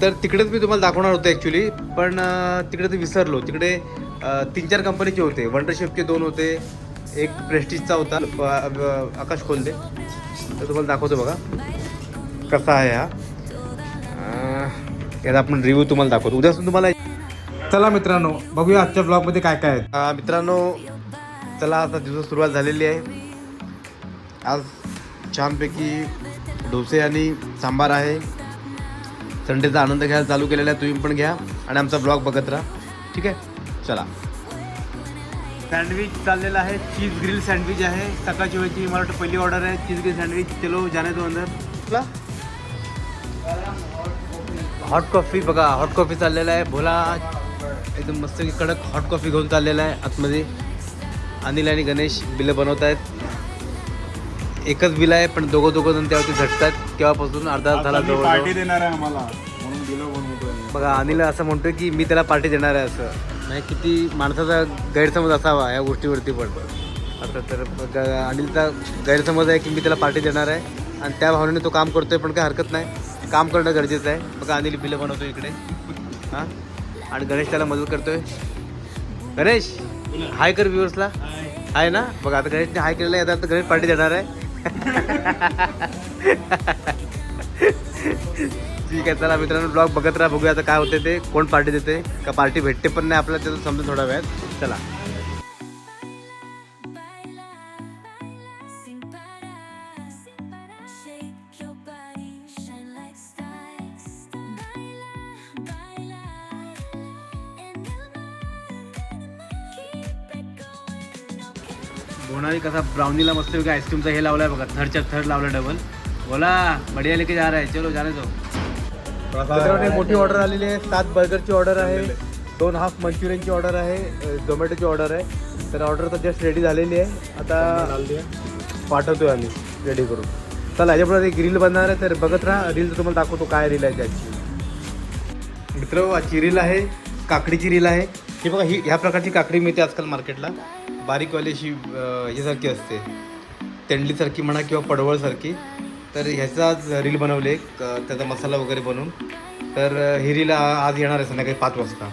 तर तिकडेच मी तुम्हाला दाखवणार होतो ॲक्च्युली पण तिकडे ते विसरलो. तिकडे तीन चार कंपनीचे होते. वंडरशिपचे दोन होते. एक प्रेस्टिजचा होता आकाश खोलदे तर तुम्हाला दाखवतो बघा. कसा आहे हा. याचा आपण रिव्ह्यू तुम्हाला दाखवतो. उद्यापासून तुम्हाला चला मित्रांनो बघूया आजच्या ब्लॉगमध्ये काय काय आहे मित्रांनो चला आता दिवस सुरुवात झालेली आहे. आज छानपैकी डोसे आणि सांबार आहे. संडेचा आनंद घ्यायला चालू केलेला आहे तुम्ही पण घ्या आणि आमचा ब्लॉग बघत राहा. ठीक आहे? चला. सँडविच चाललेला आहे चीज ग्रिल सँडविच आहे. सकाळची वेळची मला वाटतं पहिली ऑर्डर आहे चीज ग्रिल सँडविच चलो जाने दो अंदर कुठला हॉट कॉफी बघा हॉट कॉफी चाललेला आहे. भोला एकदम मस्त कडक हॉट कॉफी घेऊन चाललेला आहे आतमध्ये. अनिल आणि गणेश बिलं बनवत आहेत एकच बिल आहे पण दोघं दोघं जण त्यावरती झटतात. केव्हापासून? अर्धा तास झाला जवळ पार्टी देणार आहे आम्हाला. म्हणून बघा अनिल असं म्हणतोय की मी त्याला पार्टी देणार आहे असं. नाही किती माणसाचा गैरसमज असावा या गोष्टीवरती पण. आता तर ग- अनिलचा गैरसमज आहे की मी त्याला पार्टी देणार आहे. आणि त्या भावनेने तो काम करतोय पण काय हरकत नाही. काम करणं गरजेचं आहे. बघा अनिल बिलं बनवतो इकडे. हां? आणि गणेश त्याला मदत करतोय. गणेश हाय कर व्ह्युअर्सला हाय ना? बघा आता गणेशने हाय केलेलं आहे आता गणेश पार्टी देणार आहे. ठीक आहे चला मित्रांनो ब्लॉग बघत राहा बघूया आता काय होते ते कोण पार्टी देते का पार्टी भेटते पण नाही आपल्याला त्याचं समजून थोडा वेळ चला. Queda बोनाली कसा ब्राउनीला मस्त वेगळा आईस्क्रीमचा हे लावलाय बघा. थर्डच्या थर्ड लावला डबल बोला बढिया लेके जा रहा है. चलो जाने दो मोठी ऑर्डर आलेली आहे. सात बर्गरची ऑर्डर आहे. दोन हाफ मंचुरियनची ऑर्डर आहे. झोमॅटोची ऑर्डर आहे. तर ऑर्डर तर जस्ट रेडी झालेली आहे. आता पाठवतोय आम्ही. रेडी करून. चला याच्यापुढे एक रील बनणार आहे. तर बघत राहा. रील तुम्हाला दाखवतो काय रील आहे त्याची मित्र आजची रील आहे. काकडीची रील आहे. ही बघा ही ह्या प्रकारची काकडी मिळते आजकाल मार्केटला बारीकवाली अशी ह्यासारखी असते. तेंडलीसारखी म्हणा किंवा पडवळसारखी. तर ह्याचाच रील बनवले त्याचा मसाला वगैरे बनवून. तर ही रील आज येणार आहे संध्याकाळी पाच वाजता.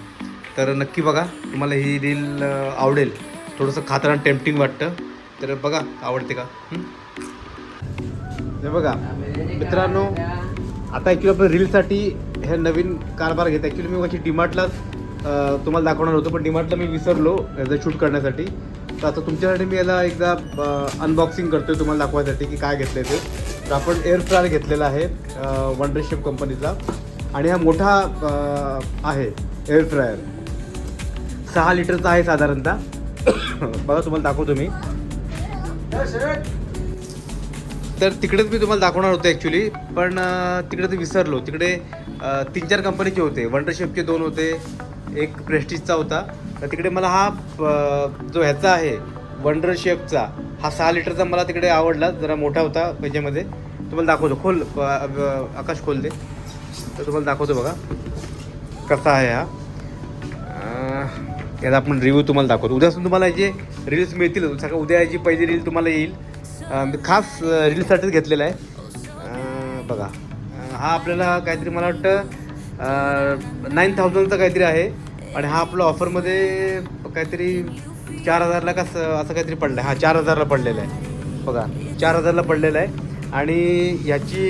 तर नक्की बघा तुम्हाला ही रील आवडेल. थोडंसं खाताना टेम्पटिंग वाटतं. तर बघा आवडते का? हे? बघा मित्रांनो आता ॲक्च्युली आपण रीलसाठी हे नवीन कारभार घेत ॲक्च्युली मी माझी डिमार्टलाच तुम्हाला दाखवणार होतो पण डिमार्टला मी विसरलो याचं शूट करण्यासाठी. तर आता तुमच्यासाठी मी याला एकदा अनबॉक्सिंग करतोय तुम्हाला दाखवायसाठी की काय घेतलं ते. तर आपण एअर फ्रायर घेतलेला आहे वंडरशिप कंपनीचा आणि हा मोठा आहे एअर फ्रायर सहा लिटरचा आहे साधारणतः. बघा तुम्हाला दाखवतो मी. तर तिकडेच मी तुम्हाला दाखवणार होतो ॲक्च्युली पण तिकडे ते विसरलो. तिकडे तीन चार कंपनीचे होते. वंडरशिपचे दोन होते. एक प्रेस्टिजचा होता. तर तिकडे मला हा जो ह्याचा आहे वंडर शेपचा हा सहा लिटरचा मला तिकडे आवडला जरा मोठा होता त्याच्यामध्ये. तुम्हाला दाखवतो. खोल आकाश खोल दे तर तुम्हाला दाखवतो बघा. कसा आहे हा. याचा आपण रिव्ह्यू तुम्हाला दाखवतो. उद्यापासून तुम्हाला याचे रील्स मिळतील सकाळ उद्या याची पहिली रील तुम्हाला येईल मी खास रील्ससाठीच घेतलेला आहे. बघा. हा आपल्याला काहीतरी मला वाटतं नाईन थाउजंडचा काहीतरी आहे. आणि हा आपला ऑफरमध्ये काहीतरी चार हजारला का असं काहीतरी पडलं आहे हा चार हजारला पडलेला आहे. बघा चार हजारला पडलेला आहे. आणि ह्याची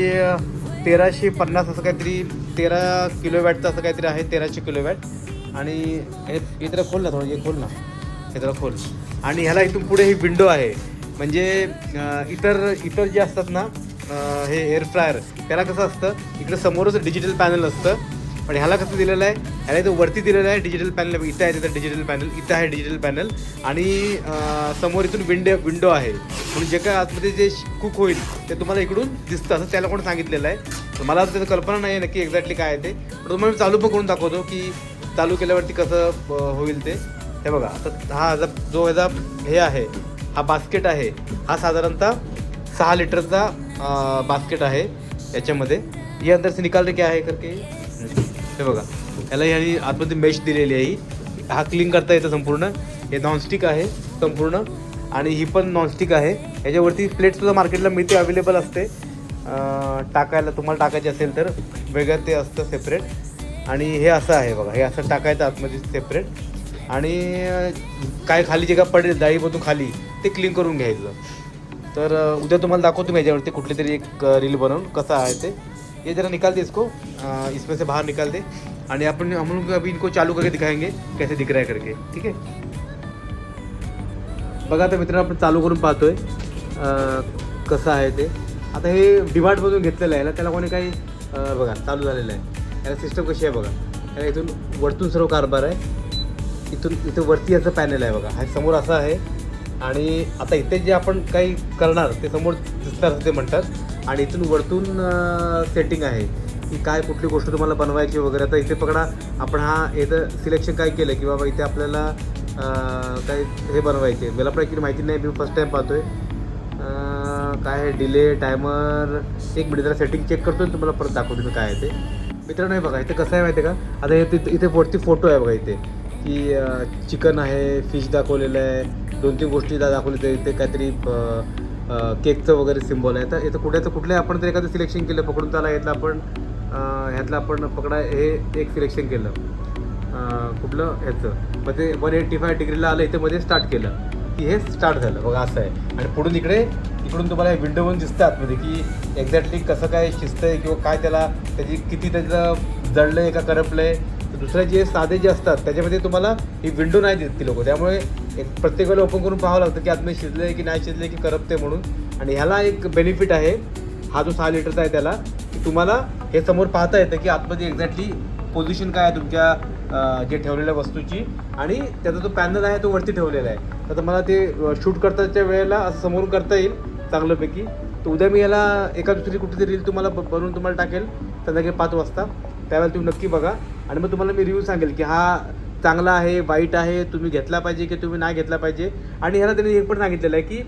तेराशे पन्नास असं काहीतरी तेरा किलोवॅटचं असं काहीतरी आहे तेराशे किलोवॅट. आणि हे इथं खोल ना थोडं हे खोल ना. हे खोल. आणि ह्याला इथून पुढे ही विंडो आहे. म्हणजे इतर इतर जे असतात ना हे एअर फ्रायर त्याला कसं असतं इकडं समोरच डिजिटल पॅनल असतं. पण ह्याला कसं दिलेलं आहे? ह्याला इथं वरती दिलेलं आहे डिजिटल पॅनल इथं आहे तिथं डिजिटल पॅनल इथं आहे डिजिटल पॅनल आणि समोर इथून विंडो विंडो आहे. म्हणून जे काय आतमध्ये जे कुक होईल ते तुम्हाला इकडून दिसतं. असं त्याला कोण सांगितलेलं आहे. तर मला त्याचं कल्पना नाही आहे नक्की एक्झॅक्टली काय आहे ते. पण तुम्हाला मी चालू पण करून दाखवतो की चालू केल्यावरती कसं होईल ते. हे बघा. आता हा याचा जो ह्याचा हे आहे हा बास्केट आहे हा साधारणतः सहा लिटरचा बास्केट आहे याच्यामध्ये. ये अंदर से निकाल रे क्या आहे करके? हे बघा. याला ह्यानी आतमध्ये मेश दिलेली आहे ही. हा क्लीन करता येतं संपूर्ण. हे नॉनस्टिक आहे संपूर्ण. आणि ही पण नॉनस्टिक आहे. याच्यावरती प्लेटसुद्धा मार्केटला मिळते अवेलेबल असते. टाकायला तुम्हाला टाकायचे असेल तर वेगळं ते असतं सेपरेट आणि हे असं आहे बघा. हे असं टाकायचं आतमध्ये सेपरेट आणि काय खाली जे काय पडेल जाळीमधून खाली ते क्लीन करून घ्यायचं. तर उद्या तुम्हाला दाखवतो मी याच्यावरती कुठली तरी एक रील बनवून कसं आहे ते. ये जरा निकाल दे इसको। इसमें से बाहर निकाल दे। आणि आपण हम लोग अभी इनको चालू करके दिखाएंगे कैसे दिख रहा है करके ठीक आहे बघा आता मित्रांनो आपण चालू करून पाहतोय आहे कसं आहे ते. आता हे डिमांडमधून घेतलेलं आहे ना त्याला कोणी काही बघा चालू झालेलं आहे. याला सिस्टम कशी आहे बघा. याला इथून वरतून सर्व कारभार आहे. इथून इथं वरती याचं पॅनल आहे बघा. हा समोर असं आहे. आणि आता इथे जे आपण काही करणार ते समोर दिसणार ते म्हणतात. आणि इथून वरतून सेटिंग आहे की काय कुठली गोष्ट तुम्हाला बनवायची वगैरे. आता इथे पकडा आपण हा इथं सिलेक्शन काय केलं की बाबा इथे आपल्याला काय हे बनवायचे. मला पण ॲक्च्युली माहिती नाही मी फर्स्ट टाईम पाहतोय. काय आहे? डिले टायमर एक मिनिट जरा सेटिंग चेक करतो तुम्हाला परत दाखवतो मी काय आहे ते. मित्रांनो हे बघा इथे कसं आहे माहिती आहे का? आता हे इथे वरती फोटो आहे बघा इथे. की चिकन आहे फिश दाखवलेलं आहे. दोन तीन गोष्टी दा दाखवल्या इथे. काहीतरी केकचं वगैरे सिम्बॉल आहे. तर इथं तर कुठलं आपण जर एखादं सिलेक्शन केलं पकडून त्याला यातला आपण ह्यातलं आपण पकडा हे एक सिलेक्शन केलं. कुठलं? ह्याचं. मग ते वन एट्टी फाय डिग्रीला आलं इथे मध्ये स्टार्ट केलं. की हे स्टार्ट झालं. बघा असं आहे. आणि पुढून इकडे इकडून तुम्हाला विंडोवरून दिसतं आतमध्ये की एक्झॅक्टली कसं काय शिजतंय किंवा काय त्याला त्याची किती त्याचं जळलं आहे का करपलं आहे तर दुसरे जे साधे जे असतात त्याच्यामध्ये तुम्हाला ही विंडो नाही देत ती लोक. त्यामुळे एक प्रत्येकाला ओपन करून पाहावं लागतं की आतमध्ये शिजलं आहे की नाही शिजलं की करपते म्हणून. आणि ह्याला एक बेनिफिट आहे हा जो सहा लिटरचा आहे त्याला की तुम्हाला हे समोर पाहता येतं की आतमध्ये एक्झॅक्टली पोझिशन काय आहे तुमच्या जे ठेवलेल्या वस्तूची आणि त्याचा जो पॅनल आहे तो वरती ठेवलेला आहे. तर मला ते शूट करताच्या वेळेला असं समोरून करता येईल चांगल्यापैकी तर उद्या मी याला एका दुसरी कुठेतरी रील तुम्हाला ब- बनवून तुम्हाला टाकेल संध्याकाळी पाच वाजता. त्यावेळेला तुम्ही नक्की बघा. आणि मग तुम्हाला मी रिव्ह्यू सांगेल की हा चांगला आहे वाईट आहे तुम्ही घेतला पाहिजे की तुम्ही नाही घेतला पाहिजे? आणि ह्याला त्यांनी हे पण सांगितलेलं आहे की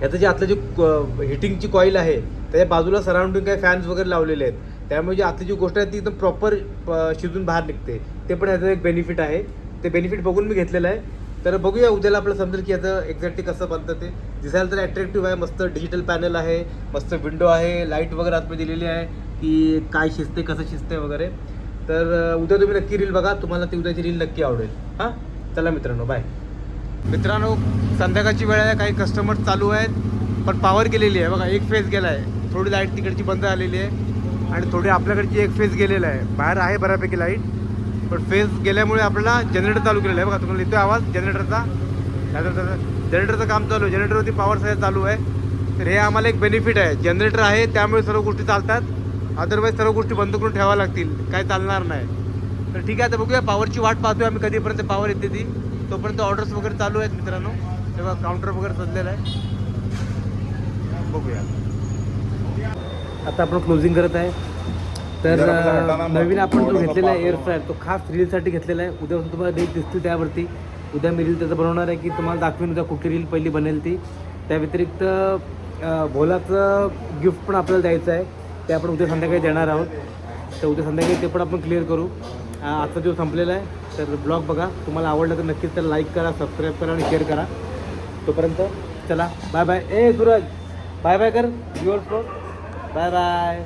ह्याचं जे आतलं जे हिटिंगची कॉईल आहे त्याच्या बाजूला सराउंडिंग काही फॅन्स वगैरे लावलेले आहेत. त्यामुळे जी आतली जी गोष्ट आहे ती एकदम प्रॉपर शिजून बाहेर निघते. ते पण ह्याचं एक बेनिफिट आहे. ते बेनिफिट बघून मी घेतलेलं आहे. तर बघूया उद्याला आपल्याला समजेल की याचं एक्झॅक्टली कसं बनतं ते. दिसायला तर अट्रॅक्टिव्ह आहे. मस्त डिजिटल पॅनल आहे. मस्त विंडो आहे. लाइट वगैरे आतमध्ये दिलेली आहे की काय शिजते कसं शिजते वगैरे. तर उद्या तुम्ही नक्की रील बघा. तुम्हाला ती उद्याची रील नक्की आवडेल. हां? चला मित्रांनो बाय मित्रांनो संध्याकाळची वेळ आहे. काही कस्टमर चालू आहेत पण पॉवर गेलेली आहे. बघा एक फेज गेला आहे. थोडी लाइट तिकडची बंद आलेली आहे. आणि थोडी आपल्याकडची एक फेज गेलेला आहे. बाहेर आहे बऱ्यापैकी लाइट पण फेज गेल्यामुळे आपल्याला जनरेटर चालू केलेला आहे. बघा तुम्हाला येतो आवाज? जनरेटरचा जनरेटरचं काम चालू आहे. जनरेटरवरती पॉवर सगळं चालू आहे. तर हे आम्हाला एक बेनिफिट आहे. जनरेटर आहे त्यामुळे सर्व गोष्टी चालतात. अदरवाईज सर्व गोष्टी बंद करून ठेवाव्या लागतील. काय चालणार नाही. तर ठीक आहे आता बघूया. पॉवरची वाट पाहतोय आम्ही कधीपर्यंत पॉवर येते ती. तोपर्यंत ऑर्डर्स वगैरे चालू आहेत मित्रांनो. तेव्हा काउंटर वगैरे सजलेलं आहे. बघूया. आता आपण क्लोजिंग करत आहे. तर. नवीन आपण जो घेतलेला आहे पाहतो. एअर फ्रायर तो खास रीलसाठी घेतलेला आहे. उद्यापासून तुम्हाला डेट दिसतील त्यावरती. उद्या मी रील त्याचं बनवणार आहे की तुम्हाला दाखवेन उद्या कुठली रील पहिली बनेल ती. त्या व्यतिरिक्त भोलाचं गिफ्ट पण आपल्याला द्यायचं आहे. ते आपण उद्या संध्याकाळी देणार आहोत. तर उद्या संध्याकाळी ते पण आपण क्लिअर करू. आजचा दिवस संपलेला आहे. तर ब्लॉग बघा. तुम्हाला आवडलं तर नक्कीच तर लाईक करा सबस्क्राईब करा आणि शेअर करा. तोपर्यंत चला. बाय बाय ए सूरज. बाय बाय कर. Your flow bye bye